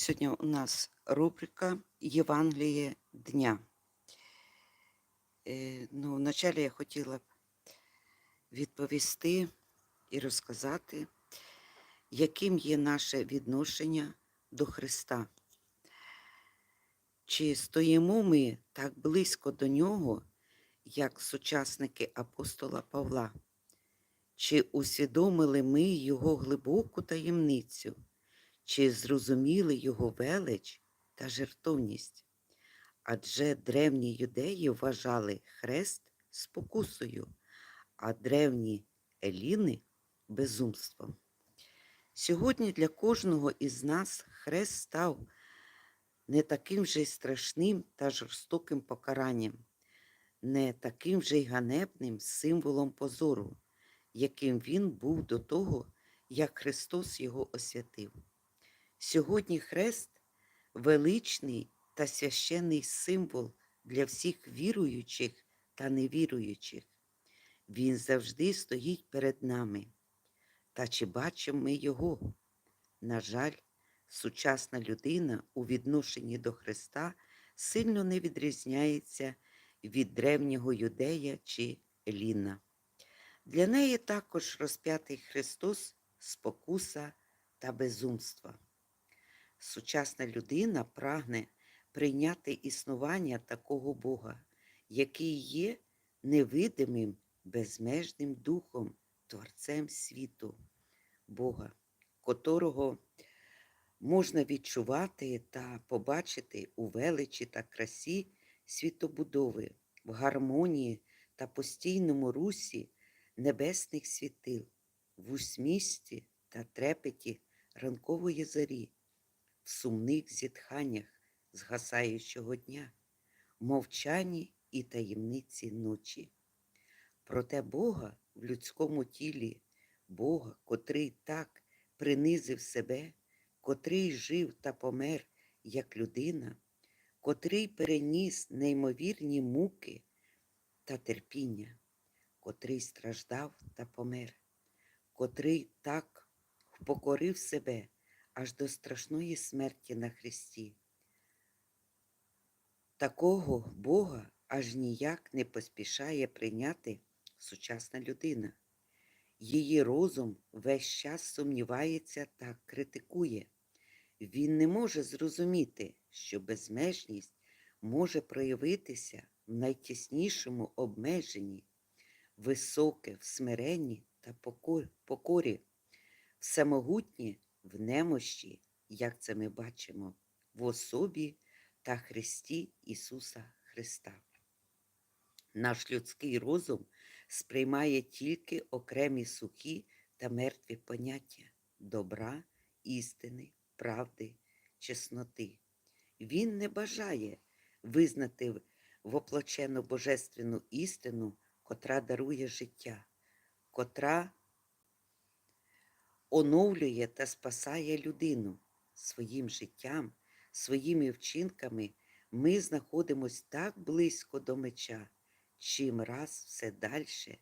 Сьогодні у нас рубрика Євангеліє дня. Е, Ну, вначалі я хотіла б відповісти і розказати, яким є наше відношення до Христа. Чи стоїмо ми так близько до Нього, як сучасники апостола Павла? Чи усвідомили ми Його глибоку таємницю? Чи зрозуміли його велич та жертовність. Адже древні юдеї вважали хрест спокусою, а древні еліни безумством. Сьогодні для кожного із нас хрест став не таким же й страшним та жорстоким покаранням, не таким же й ганебним символом позору, яким він був до того, як Христос його освятив. Сьогодні хрест величний та священний символ для всіх віруючих та невіруючих. Він завжди стоїть перед нами. Та чи бачимо ми його? На жаль, сучасна людина у відношенні до Христа сильно не відрізняється від древнього юдея чи Еліна. Для неї також розп'ятий Христос спокуса та безумства. Сучасна людина прагне прийняти існування такого Бога, який є невидимим, безмежним духом, Творцем світу, Бога, котрого можна відчувати та побачити у величі та красі світобудови, в гармонії та постійному русі небесних світил, в усмісті та трепеті ранкової зорі сумних зітханнях згасаючого дня, мовчанні і таємниці ночі. Проте Бога в людському тілі, Бога, котрий так принизив себе, котрий жив та помер, як людина, котрий переніс неймовірні муки та терпіння, котрий страждав та помер, котрий так впокорив себе аж до страшної смерті на Христі. Такого Бога аж ніяк не поспішає прийняти сучасна людина. Її розум весь час сумнівається та критикує. Він не може зрозуміти, що безмежність може проявитися в найтіснішому обмеженні, високе в смиренні та покорі, всемогутнє в немощі, як це ми бачимо, в особі та Христі Ісуса Христа. Наш людський розум сприймає тільки окремі сухі та мертві поняття добра, істини, правди, чесноти. Він не бажає визнати воплочену божественну істину, котра дарує життя, котра оновлює та спасає людину своїм життям, своїми вчинками. Ми знаходимось так близько до меча, чим раз все дальше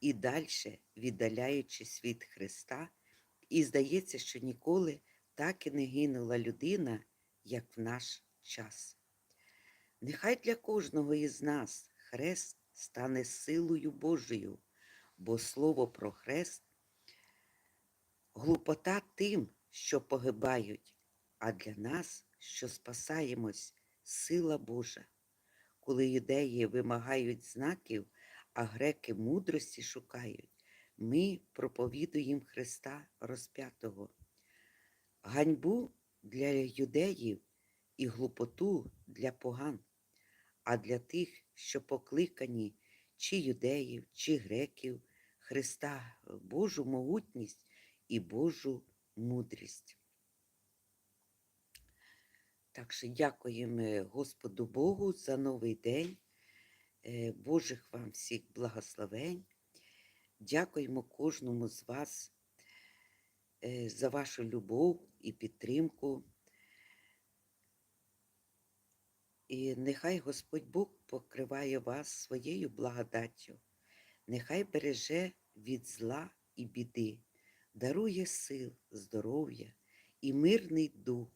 і дальше віддаляючись від Христа, і здається, що ніколи так і не гинула людина, як в наш час. Нехай для кожного із нас хрест стане силою Божою, бо слово про хрест глупота тим, що погибають, а для нас, що спасаємось, сила Божа. Коли юдеї вимагають знаків, а греки мудрості шукають, ми проповідуємо Христа розп'ятого. Ганьбу для юдеїв і глупоту для поган, а для тих, що покликані чи юдеїв, чи греків, Христа Божу могутність і Божу мудрість. Так що дякуємо Господу Богу за новий день, е, Божих вам всіх благословень. Дякуємо кожному з вас е, за вашу любов і підтримку. І нехай Господь Бог покриває вас своєю благодаттю, нехай береже від зла і біди дарує сил, здоров'я і мирний дух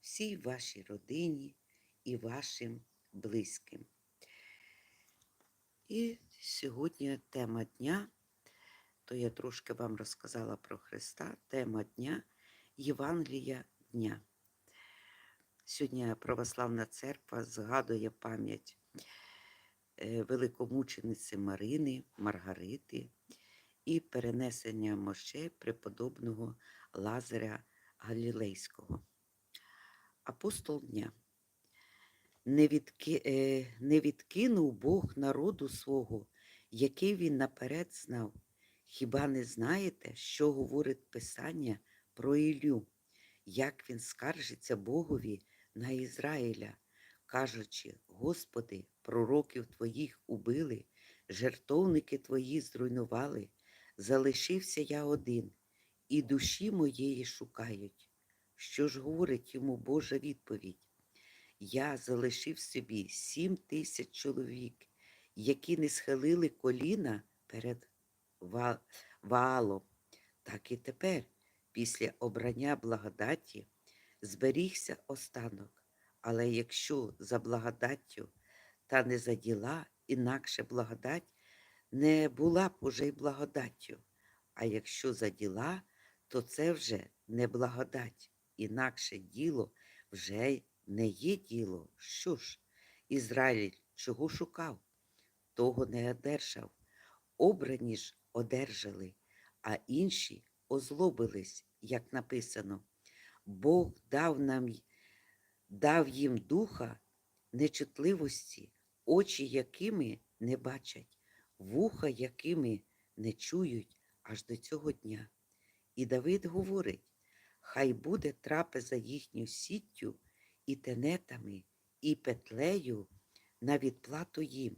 всій вашій родині і вашим близьким. І сьогодні тема дня, то я трошки вам розказала про Христа, тема дня Євангелія дня. Сьогодні Православна церква згадує пам'ять е, великомучениці Марини, Маргарити і перенесення мощей преподобного Лазаря Галілейського. Апостол дня. Не, відки, е, не відкинув Бог народу свого, який він наперед знав. Хіба не знаєте, що говорить Писання про Ілю, як він скаржиться Богові на Ізраїля, кажучи, Господи, пророків Твоїх убили, жертовники Твої зруйнували, залишився я один, і душі моєї шукають. Що ж говорить йому Божа відповідь? Я залишив собі сім тисяч чоловік, які не схилили коліна перед Ва- Ваалом. Так і тепер, після обрання благодаті, зберігся останок. Але якщо за благодаттю та не за діла, інакше благодать не була б уже й благодаттю. А якщо за діла, то це вже не благодать, інакше діло вже не є діло. Що ж, Ізраїль чого шукав? Того не одержав. Обрані ж одержали, а інші озлобились, як написано. Бог дав нам дав їм духа нечутливості, очі якими не бачать, вуха якими не чують аж до цього дня. І Давид говорить: хай буде трапеза їхню сіттю і тенетами, і петлею на відплату їм.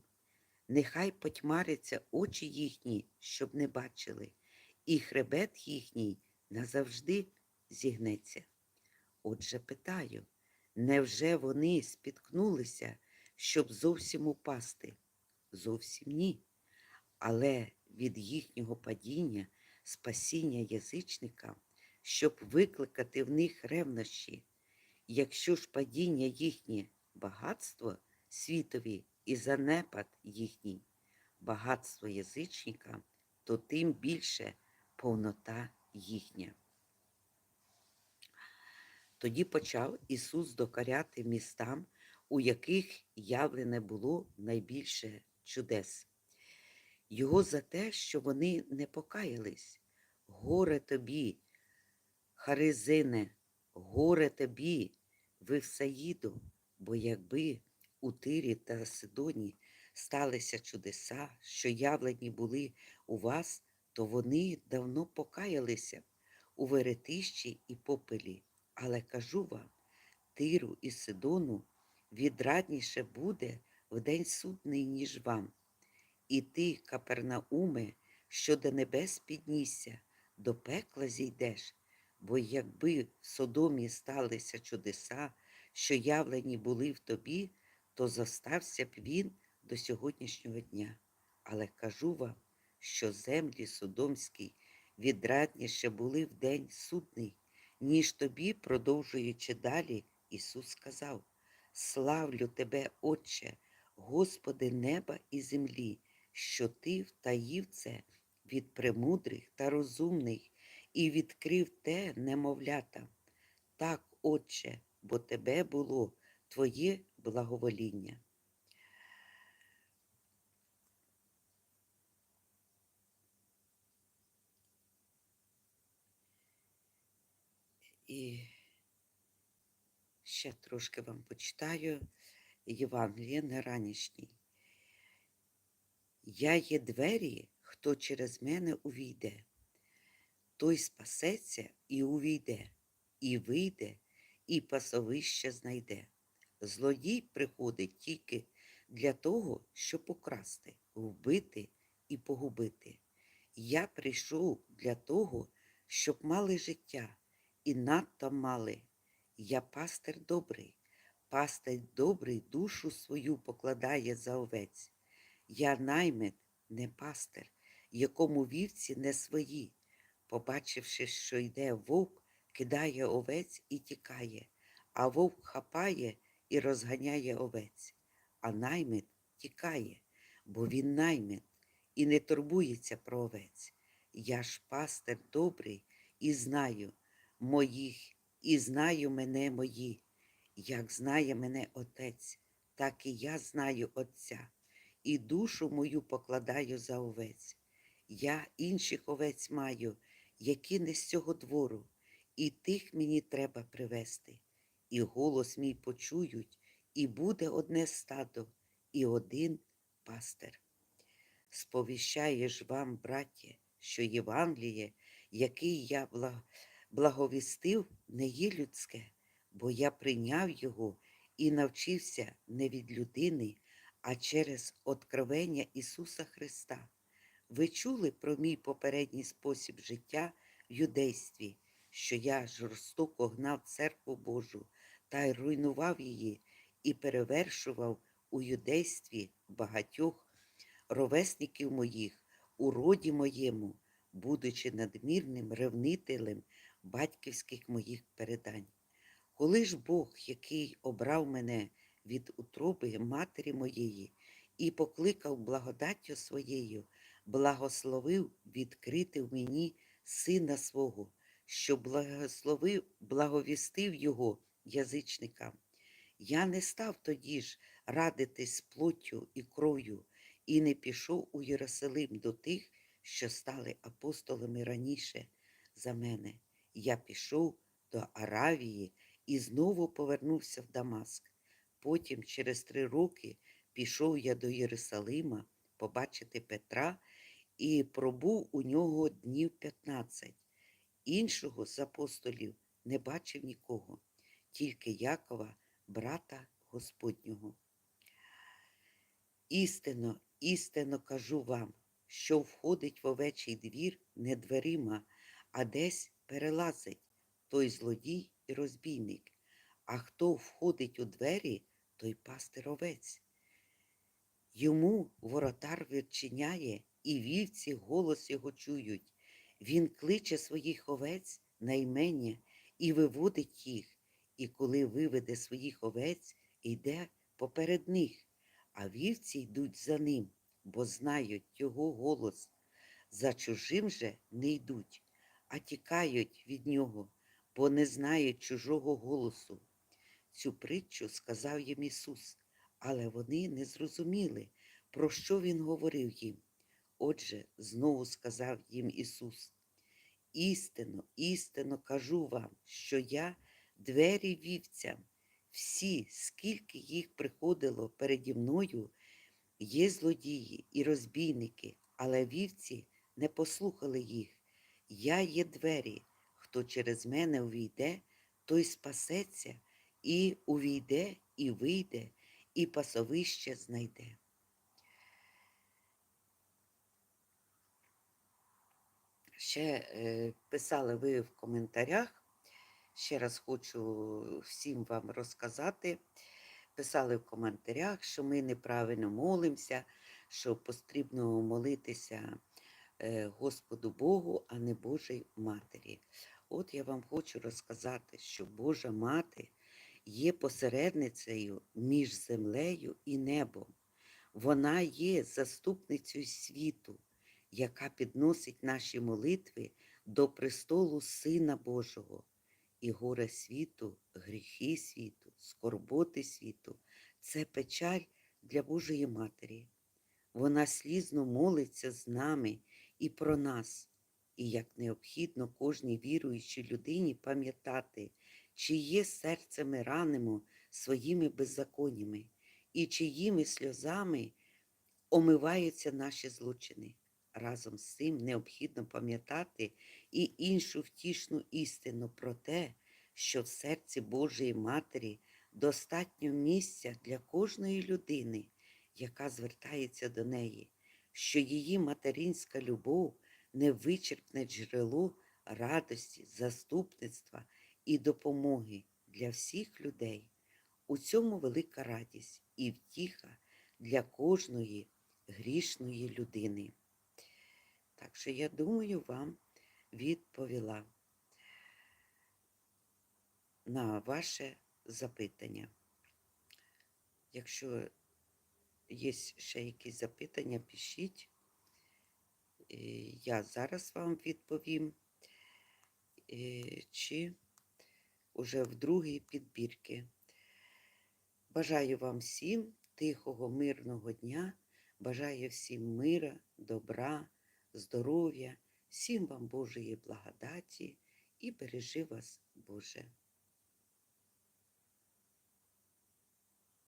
Нехай потьмаряться очі їхні, щоб не бачили, і хребет їхній назавжди зігнеться. Отже, питаю, невже вони спіткнулися, щоб зовсім упасти? Зовсім ні. Але від їхнього падіння, спасіння язичникам, щоб викликати в них ревнощі, якщо ж падіння їхнє багатство світові і занепад їхній, багатство язичника, то тим більше повнота їхня. Тоді почав Ісус докоряти містам, у яких явлене було найбільше чудес. Його за те, що вони не покаялись. Горе тобі, Харизине, горе тобі, Вифсаїду, бо якби у Тирі та Сидоні сталися чудеса, що явлені були у вас, то вони давно покаялися у веретищі і попелі. Але кажу вам, Тиру і Сидону відрадніше буде в день судний, ніж вам. І ти, Капернауме, що до небес піднісся, до пекла зійдеш, бо якби в Содомі сталися чудеса, що явлені були в тобі, то зостався б він до сьогоднішнього дня. Але кажу вам, що землі Содомській відрадніше були в день судний, ніж тобі, продовжуючи далі, Ісус сказав: Славлю тебе, Отче, Господи неба і землі, що ти втаїв це від премудрих та розумних і відкрив те немовлята. Так, Отче, бо тебе було Твоє благовоління. І ще трошки вам почитаю Євангеліє на ранішній. Я є двері, хто через мене увійде, той спасеться і увійде, і вийде, і пасовище знайде. Злодій приходить тільки для того, щоб украсти, вбити і погубити. Я прийшов для того, щоб мали життя, і надто мали. Я пастир добрий, пастир добрий душу свою покладає за овець. Я наймит, не пастир, якому вівці не свої. Побачивши, що йде вовк, кидає овець і тікає, а вовк хапає і розганяє овець, а наймит тікає, бо він наймит і не турбується про овець. Я ж пастир добрий і знаю моїх, і знаю мене мої. Як знає мене Отець, так і я знаю Отця, і душу мою покладаю за овець. Я інших овець маю, які не з цього двору, і тих мені треба привести. І голос мій почують, і буде одне стадо, і один пастир. Сповіщає ж вам, браття, що Євангеліє, який я благовістив, не є людське, бо я прийняв його і навчився не від людини, а через откровення Ісуса Христа. Ви чули про мій попередній спосіб життя в юдействі, що я жорстоко гнав церкву Божу та й руйнував її і перевершував у юдействі багатьох ровесників моїх у роді моєму, будучи надмірним ревнителем батьківських моїх передань. Коли ж Бог, який обрав мене від утроби матері моєї і покликав благодаттю своєю, благословив відкрити в мені сина свого, що благословив, благовістив його язичникам. Я не став тоді ж радитись плоттю і кров'ю, і не пішов у Єрусалим до тих, що стали апостолами раніше за мене. Я пішов до Аравії і знову повернувся в Дамаск. Потім, через три роки, пішов я до Єрусалима побачити Петра і пробув у нього днів 15. Іншого з апостолів не бачив нікого, тільки Якова, брата Господнього. Істинно, істинно кажу вам, що входить в овечий двір не дверима, а десь перелазить той злодій і розбійник. А хто входить у двері, той пастир овець. Йому воротар відчиняє, і вівці голос його чують. Він кличе своїх овець на імення і виводить їх, і коли виведе своїх овець, йде поперед них, а вівці йдуть за ним, бо знають його голос. За чужим же не йдуть, а тікають від нього, бо не знають чужого голосу. Цю притчу сказав їм Ісус, але вони не зрозуміли, про що Він говорив їм. Отже, знову сказав їм Ісус, істинно, істинно кажу вам, що я двері вівцям, всі, скільки їх приходило переді мною, є злодії і розбійники, але вівці не послухали їх. Я є двері, хто через мене увійде, той спасеться, і увійде, і вийде, і пасовище знайде. Ще е, писали ви в коментарях. Ще раз хочу всім вам розказати. Писали в коментарях, що ми неправильно молимося, що потрібно молитися е, Господу Богу, а не Божій Матері. От я вам хочу розказати, що Божа Мати є посередницею між землею і небом. Вона є заступницею світу, яка підносить наші молитви до престолу Сина Божого. І горе світу, гріхи світу, скорботи світу це печаль для Божої Матері. Вона слізно молиться з нами і про нас, і як необхідно кожній віруючій людині пам'ятати, чиє серце ми ранимо своїми беззаконнями, і чиїми сльозами омиваються наші злочини. Разом з цим необхідно пам'ятати і іншу втішну істину про те, що в серці Божої Матері достатньо місця для кожної людини, яка звертається до неї, що її материнська любов невичерпне джерело радості, заступництва і допомоги для всіх людей. У цьому велика радість і втіха для кожної грішної людини. Так що, я думаю, вам відповіла на ваше запитання. Якщо є ще якісь запитання, пишіть. Е, Я зараз вам відповім, е, чи уже в другій підбірки. Бажаю вам всім тихого, мирного дня. Бажаю всім мира, добра, здоров'я, всім вам Божої благодаті і бережи вас, Боже.